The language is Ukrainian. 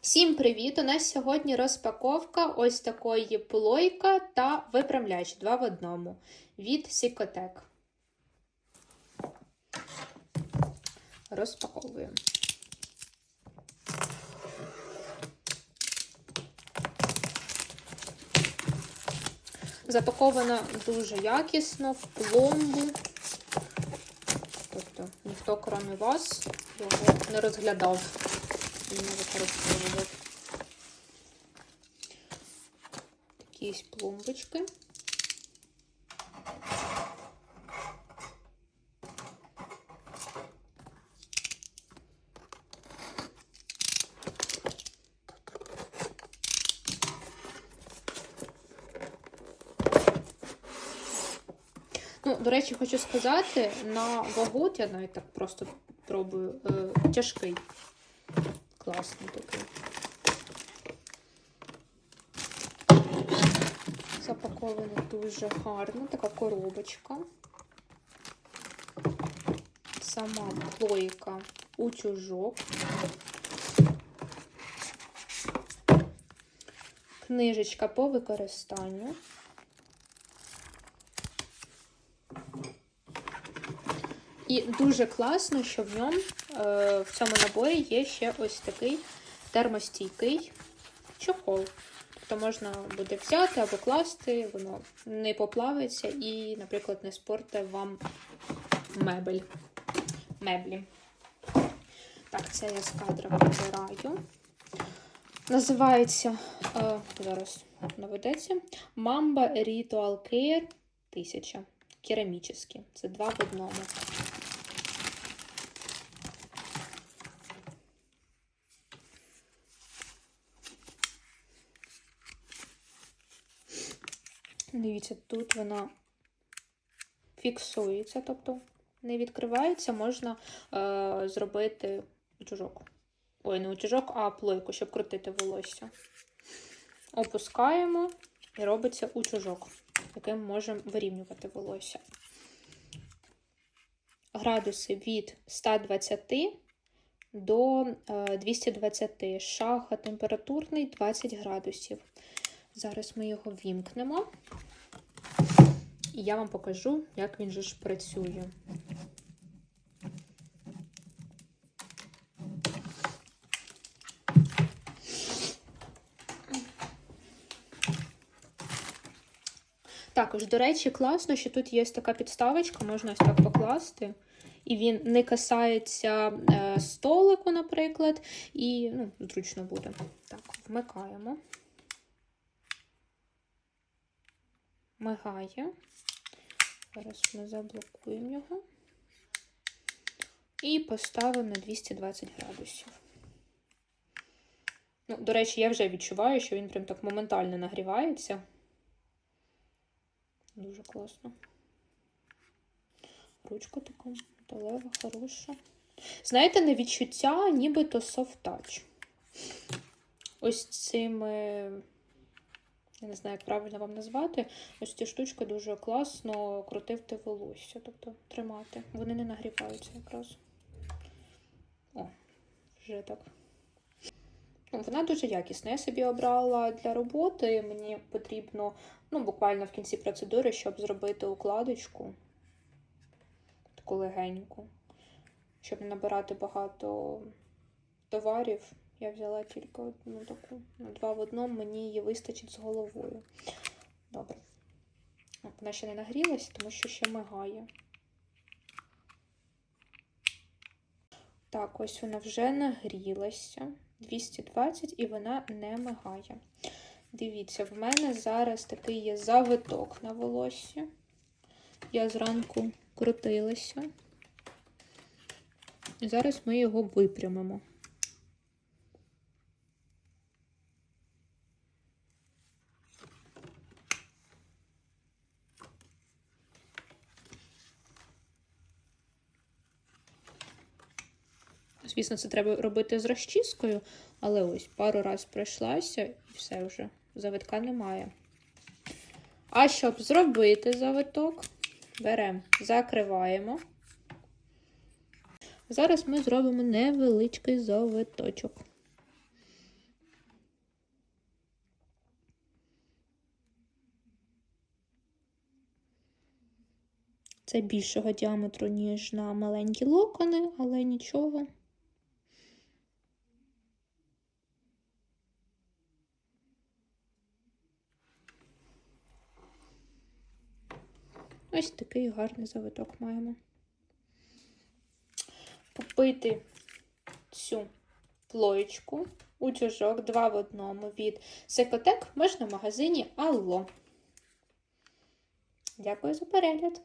Всім привіт! У нас сьогодні розпаковка ось такої плойка та випрямляч два в одному від Сікотек. Розпаковуємо. Запакована дуже якісно, в пломбу. Тобто ніхто, крім вас, його не розглядав не використовував. Такі ось пломбочки. Ну, до речі, хочу сказати, на вагу, я навіть так просто пробую, е, тяжкий. Класний такий. Запаковано дуже гарно, така коробочка. Сама плойка утюжок. Книжечка по використанню. І дуже класно, що в ньому е, в цьому наборі є ще ось такий термостійкий чохол. Тобто можна буде взяти або класти, воно не поплавиться і, наприклад, не спорте вам мебель. меблі. Так, це я з кадра вибираю. Називається, е, зараз наведеться, Mamba Ritual Care 1000. Керамічні. Це два в одному. Дивіться, тут вона фіксується, тобто не відкривається, можна е, зробити утюжок. Ой, не утюжок, а плойку, щоб крутити волосся. Опускаємо і робиться утюжок, яким можемо вирівнювати волосся. Градуси від 120 до 220. Шага температурний 20 градусів. Зараз ми його вімкнемо. І я вам покажу, як він же ж працює. Також, до речі, класно, що тут є така підставочка, можна ось так покласти. І він не касається е, столику, наприклад, і ну, зручно буде. Так, вмикаємо. Мигає. Зараз ми заблокуємо його. І поставимо на 220 градусів. Ну, До речі, я вже відчуваю, що він прям так моментально нагрівається. Дуже класно. Ручка така металева, хороша. Знаєте, на відчуття нібито софт-тач. Ось цими, я не знаю, як правильно вам назвати, ось ці штучки дуже класно крутити волосся, тобто тримати. Вони не нагріваються якраз. О, вже так. Ну, Вона дуже якісна. Я собі обрала для роботи. Мені потрібно, ну, буквально в кінці процедури, щоб зробити укладочку таку легеньку. Щоб не набирати багато товарів, я взяла тільки одну таку. Два в одному мені її вистачить з головою. Добре. Вона ще не нагрілася, тому що ще мигає. Так, ось вона вже нагрілася. 220 і вона не мигає. Дивіться, в мене зараз такий є завиток на волосі. Я зранку крутилася. І зараз ми його випрямимо. Звісно, це треба робити з розчіскою, але ось пару раз пройшлася і все вже. Завитка немає. А щоб зробити завиток, беремо, закриваємо. Зараз ми зробимо невеличкий завиточок. Це більшого діаметру, ніж на маленькі локони, але нічого. Ось такий гарний завиток маємо. Купити цю плоєчку, утюжок, два в одному від Секотек можна в магазині Алло. Дякую за перегляд!